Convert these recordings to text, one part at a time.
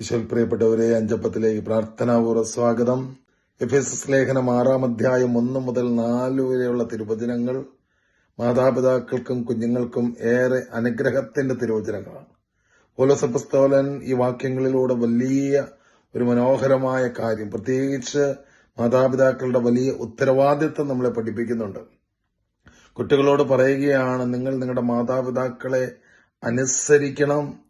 ഈശോൽ പ്രിയപ്പെട്ടവരെ അഞ്ചപ്പത്തിലേക്ക് പ്രാർത്ഥനാപൂർവ സ്വാഗതം. F S S ലേഖനം ആറാം അധ്യായം ഒന്ന് മുതൽ നാല് വരെയുള്ള തിരുവചനങ്ങൾ മാതാപിതാക്കൾക്കും കുഞ്ഞുങ്ങൾക്കും ഏറെ അനുഗ്രഹത്തിന്റെ തിരുവചനങ്ങളാണ്. പോലസപ്പസ്തോലൻ ഈ വാക്യങ്ങളിലൂടെ വലിയ ഒരു മനോഹരമായ കാര്യം പ്രത്യേകിച്ച് മാതാപിതാക്കളുടെ വലിയ ഉത്തരവാദിത്വം നമ്മളെ പഠിപ്പിക്കുന്നുണ്ട്. കുട്ടികളോട് പറയുകയാണ് നിങ്ങൾ നിങ്ങളുടെ മാതാപിതാക്കളെ അനുസരിക്കണം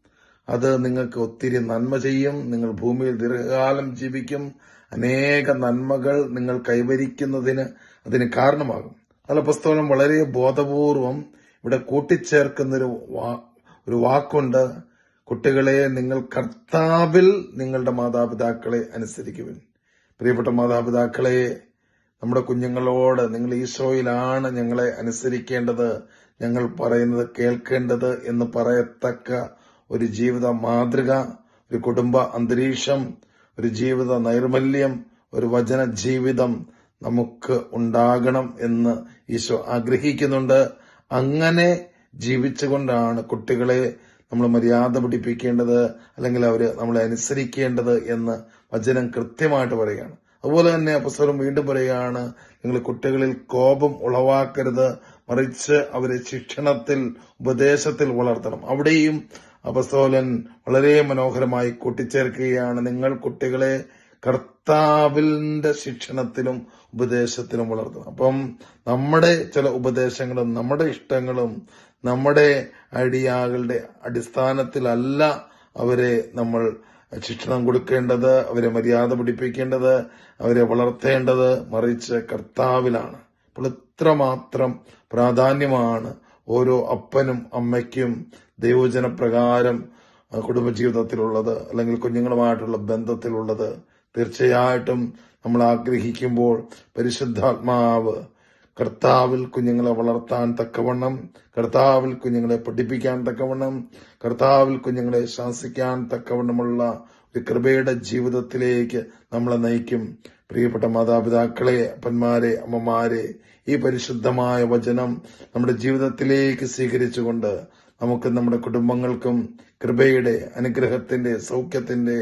അത് നിങ്ങൾക്ക് ഒത്തിരി നന്മ ചെയ്യും. നിങ്ങൾ ഭൂമിയിൽ ദീർഘകാലം ജീവിക്കും. അനേക നന്മകൾ നിങ്ങൾ കൈവരിക്കുന്നതിന് അതിന് കാരണമാകും. അതിലെ പുസ്തകം വളരെ ബോധപൂർവം ഇവിടെ കൂട്ടിച്ചേർക്കുന്നൊരു ഒരു വാക്കുണ്ട്. കുട്ടികളെ നിങ്ങൾ കർത്താവിൽ നിങ്ങളുടെ മാതാപിതാക്കളെ അനുസരിക്കുവിൻ. പ്രിയപ്പെട്ട മാതാപിതാക്കളെ നമ്മുടെ കുഞ്ഞുങ്ങളോട് നിങ്ങൾ ഈശോയിലാണ് ഞങ്ങളെ അനുസരിക്കേണ്ടത്. ഞങ്ങൾ പറയുന്നത് കേൾക്കേണ്ടത് എന്ന് പറയത്തക്ക ഒരു ജീവിത മാതൃക ഒരു കുടുംബ അന്തരീക്ഷം ഒരു ജീവിത നൈർമല്യം ഒരു വചന ജീവിതം നമുക്ക് ഉണ്ടാകണം എന്ന് ഈശോ ആഗ്രഹിക്കുന്നുണ്ട്. അങ്ങനെ ജീവിച്ചുകൊണ്ടാണ് കുട്ടികളെ നമ്മൾ മര്യാദ പിടിപ്പിക്കേണ്ടത് അല്ലെങ്കിൽ അവർ നമ്മളെ അനുസരിക്കേണ്ടത് എന്ന് വചനം കൃത്യമായിട്ട് പറയുകയാണ്. അതുപോലെ തന്നെ അപ്പസ്വരം വീണ്ടും പറയുകയാണ് നിങ്ങൾ കുട്ടികളിൽ കോപം ഉളവാക്കരുത് മറിച്ച് അവരെ ശിക്ഷണത്തിൽ ഉപദേശത്തിൽ വളർത്തണം. അവിടെയും അപസ്തോലൻ വളരെ മനോഹരമായി കൂട്ടിച്ചേർക്കുകയാണ്. നിങ്ങൾ കുട്ടികളെ കർത്താവിന്റെ ശിക്ഷണത്തിലും ഉപദേശത്തിലും വളർത്തണം. അപ്പം നമ്മുടെ ചില ഉപദേശങ്ങളും നമ്മുടെ ഇഷ്ടങ്ങളും നമ്മുടെ ഐഡിയകളുടെ അടിസ്ഥാനത്തിലല്ല അവരെ നമ്മൾ ശിക്ഷണം കൊടുക്കേണ്ടത് അവരെ മര്യാദ പിടിപ്പിക്കേണ്ടത് അവരെ വളർത്തേണ്ടത്. മറിച്ച് കർത്താവിലാണ്. അപ്പോൾ ഇത്രമാത്രം പ്രാധാന്യമാണ് ഓരോ അപ്പനും അമ്മയ്ക്കും ദൈവജന പ്രകാരം കുടുംബജീവിതത്തിലുള്ളത് അല്ലെങ്കിൽ കുഞ്ഞുങ്ങളുമായിട്ടുള്ള ബന്ധത്തിലുള്ളത്. തീർച്ചയായിട്ടും നമ്മൾ ആഗ്രഹിക്കുമ്പോൾ പരിശുദ്ധാത്മാവ് കർത്താവിൽ കുഞ്ഞുങ്ങളെ വളർത്താൻ തക്കവണ്ണം കർത്താവിൽ കുഞ്ഞുങ്ങളെ പഠിപ്പിക്കാൻ തക്കവണ്ണം കർത്താവിൽ കുഞ്ഞുങ്ങളെ ശാസിക്കാൻ തക്കവണ്ണമുള്ള ഒരു കൃപയുടെ ജീവിതത്തിലേക്ക് നമ്മളെ നയിക്കും. പ്രിയപ്പെട്ട മാതാപിതാക്കളെ അപ്പന്മാരെ അമ്മമാരെ ഈ പരിശുദ്ധമായ വചനം നമ്മുടെ ജീവിതത്തിലേക്ക് സ്വീകരിച്ചുകൊണ്ട് നമുക്ക് നമ്മുടെ കുടുംബങ്ങൾക്കും കൃപയുടെ അനുഗ്രഹത്തിന്റെ സൗഖ്യത്തിന്റെ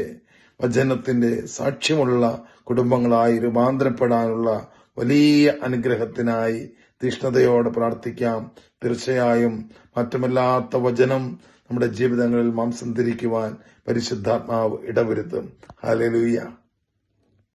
വചനത്തിന്റെ സാക്ഷ്യമുള്ള കുടുംബങ്ങളായി രൂപാന്തരപ്പെടാനുള്ള വലിയ അനുഗ്രഹത്തിനായി തീഷ്ണതയോടെ പ്രാർത്ഥിക്കാം. തീർച്ചയായും മറ്റുമല്ലാത്ത വചനം നമ്മുടെ ജീവിതങ്ങളിൽ മാംസം തിരിക്കുവാൻ പരിശുദ്ധാത്മാവ് ഇടവരുത്തും. ഹാലലൂയ